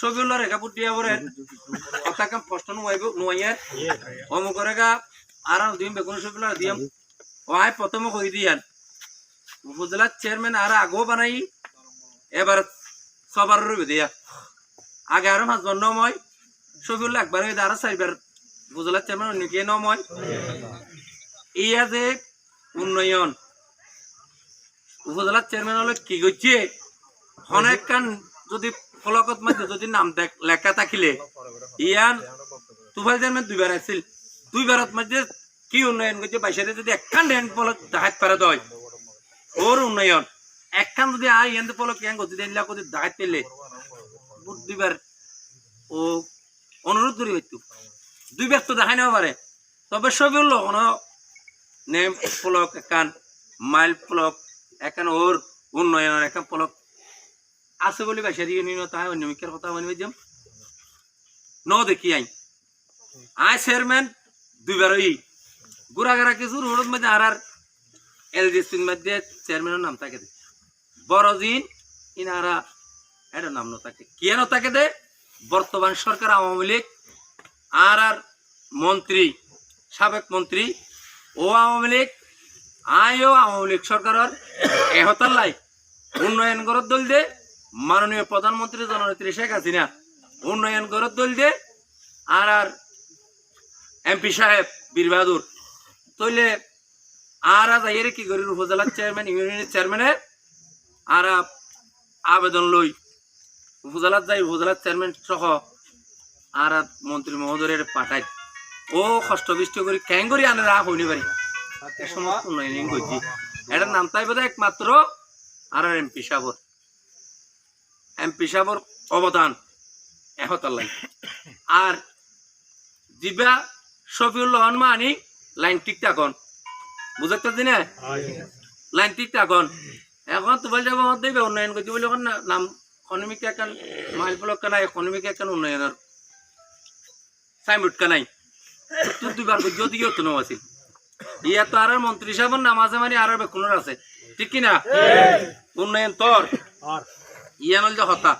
সবিউল্লাহ রেখা পুটিয়া পরে কথা কাম কষ্ট নুয়াইব নুয়াইয়া। অমুকরে গা আর দিন বেগুন সবিউল্লাহ দিয়াম ও আয় প্রথমে কই দিয়ান উপজেলা চেয়ারম্যান আর আগো বানাই। এবার সবার রইবে দিয়া। আগে আরও বন্ধ মই। সবিউল্লাহ একবার হয়ে আর চারবার উপজেলা চেয়ারম্যান অন্য কে নময় ইয়া যে উন্নয়ন। উপজেলার চেয়ারম্যান হলে কি করছে অনেক কান যদি ফলকত মধ্যে যদি নাম দেখ- লেখা থাকিলে, ইয়ান তুফাল চেয়ারম্যান দুইবার আছিল। দুইবারত মধ্যে কি উন্নয়ন করছে বাইশারে যদি একখান হ্যান্ড ফলক দেখাত পারে দয় ওর উন্নয়ন। একখান যদি আর ইয়ান ফলক ইয়ান গতি দিলা যদি দেখাত পেলে দুইবার ও অনুরোধ করি হইতো দুইবার তো দেখাই নেওয়া পারে তবে সবই হলো কোনো নেম ফলক একান মাইল ফলক একান ওর উন্নয়নের একান ফলক আছে বলে ইউনিয়ন তাই অন্য মিকের কথা মানবে যাম। ন দেখি আই। আই চেয়ারম্যান দুইবার ই। গুড়াগাড়া কিছু রোডের মধ্যে আর আর এলডিসির মধ্যে চেয়ারম্যানের নাম থাকে দে। বড়দিন ইনারা এটা নাম ন থাকে কেন থাকে দে? বর্তমান সরকার আওয়ামী লীগ আর আর মন্ত্রী সাবেক মন্ত্রী ও আওয়ামী লীগ আইও আওয়ামী লীগ সরকারের এহতার লাই উন্নয়ন করার দল দে। মাননীয় প্রধানমন্ত্রী জননেত্রী শেখ হাসিনা উন্নয়ন করার দল দে আর আর এমপি সাহেব বীর বাহাদুর তইলে আর আজ আইয়ের কি করি উপজেলার চেয়ারম্যান ইউনিয়নের চেয়ারম্যানে আর আবেদন লই উপজেলার যাই উপজেলার চেয়ারম্যান সহ আর মন্ত্রী মহোদয়ের পাঠাই। ও কষ্ট বিষ্ট করি ক্যাং করি আনে রাখ হইনি পারি সমস্ত উন্নয়ন করছি। এটার নাম তাই বোধ একমাত্র আর এমপি সাবর এমপি সাবর অবদান এহতার লাই আর জিবা শফিউল রহমান মানি লাইন ঠিক থাকুন বুঝতে পারছি না লাইন ঠিক থাকুন এখন তো বলছে আমার দেবে উন্নয়ন করছি বলে এখন না- নাম ইকোনমিক এখন মাইল ব্লক কানাই ইকোনমিক এখন উন্নয়নের সাইনবোর্ড কানাই তুই দুবার যদি কেউ তো আছিল। ইয়া তো আর মন্ত্রী সাহেবের নাম আছে মানে আর বেকুনের আছে। ঠিক কি না? উন্নয়ন তোর ইয়া নল যে হতা।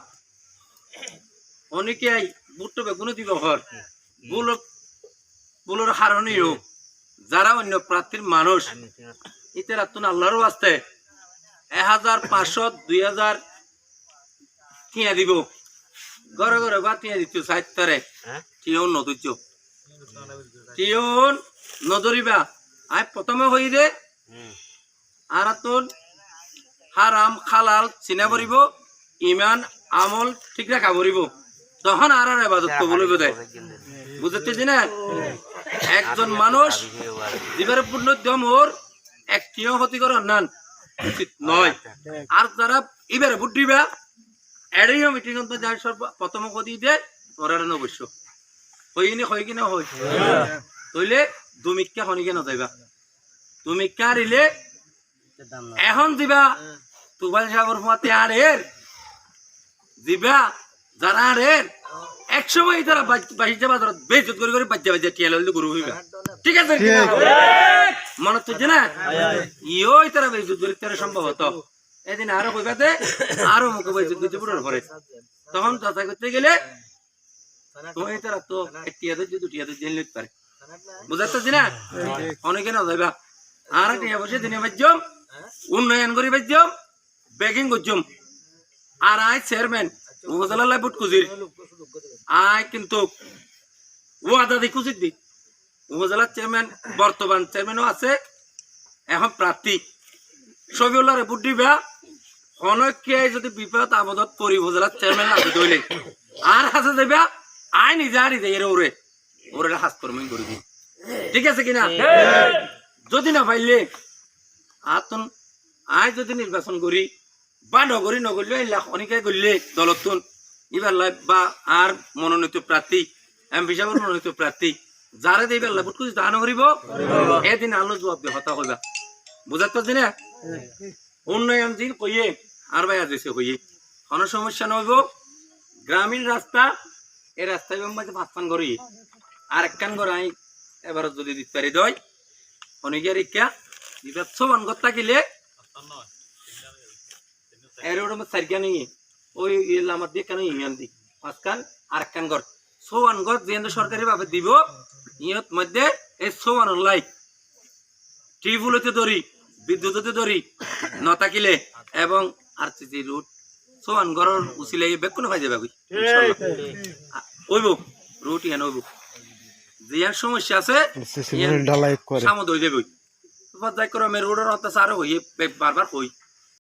অনেকে বুট্টো বেগুনে দিব ঘর বুল বুলোর হারণই হোক যারা অন্য প্রার্থীর মানুষ। ইতে রাতুন আল্লাহরও আসতে এক হাজার পাঁচশো দুই হাজার টিয়া দিব। ঘরে ঘরে বা টিয়া দিত সাহিত্যরে আই প্রথমে হই দে। আর তোর হারাম খালাল চিনা পড়িব ইমান আমল ঠিক রাখা পড়িব তখন আর আর এবাদত কবুল হইব দেয় বুঝতে না? একজন মানুষ জীবের পূর্ণ দম ওর একটিও ক্ষতি করে নান। উচিত নয়। আর যারা এবারে বুদ্ধিবা এড়িও মিটিং যার সর্ব প্রথম কদি দে অবশ্য হইনি হয় কিনা হয় তইলে দুমিক্কা হনিকে নযাইবা। দুমিক্কা হারিলে এখন দিবা তুফান সাগর ফুমাতে আর এর দিবা যারা এর এক সময় তারা বাহির বাজারত বেজত করে করে বাচ্চা বাচ্চা টিয়াল হলে গরু হইবা। ঠিক আছে? মনে তো না? ইয়ই তারা বেজত করে তারা সম্ভবত এদিন আরও কইবাতে আরও মুখে বেজত করতে পুরো পরে তখন যাচাই করতে গেলে তুমি তারা তো টিয়াদের যদি টিয়াদের জেল লিখতে পারে। বুঝাতে না? অনেকে না যাইবা আর টিয়া বসে দিনে বাজ্যম উন্নয়ন করি বাজ্যম বেকিং করছম। আর আই চেয়ারম্যান উপজেলা বুট কুজির আই কিন্তু ও আদা দি কুজির দি। উপজেলার চেয়ারম্যান বর্তমান চেয়ারম্যানও আছে এখন প্রার্থী। সবিউল্লারে বুট দিবা অনেকে যদি বিপদ আপদত পরি উপজেলার চেয়ারম্যান লাগে দইলে আর হাসে যাইবা আই নিজে আর নিজে এর ওরে। ওরে হাস কর্মী করে দিই ঠিক আছে কিনা? যদি না পাইলে আতন আই যদি নির্বাচন করি বা নগরী নগরীলে এই লাখ অনেকে করলে দলতুন এবার লাই বা আর মনোনীত প্রার্থী এম হিসাবের মনোনীত প্রার্থী যারে দেবে আল্লাহ বুট খুঁজি তা নগরিব এদিন আলো জবাব দিয়ে, হতা কইবা বুঝাতে পারছি না? উন্নয়ন দিন কইয়ে আর ভাই আদেশে কইয়ে কোনো সমস্যা নইব গ্রামীণ রাস্তা এই রাস্তায় মাঝে পাঁচখান করি আর একখান করে আই এবার যদি দিতে পারি দই। অনেকের ইচ্ছা দিতে সমান কথা কিলে এর ওটা চারিকা নিয়ে ওই ইয়ে আমার দিয়ে কেন ইউনিয়ন দি? পাঁচখান আর কান ঘর সৌয়ান ঘর যে সরকারি ভাবে দিব ইয়ত মধ্যে এই সৌয়ান লাই টিউবুল হতে ধরি বিদ্যুৎ হতে ধরি নতাকিলে এবং আর যে রুট সৌয়ান ঘরের উচিলে বেকুন পাই যাবে ওইব রুট ইয়ান ওইব। জিয়ার সমস্যা আছে সামদ হয়ে যাবে পর্যায়ক্রমে রোডের অত্যাচার হয়ে বারবার হই।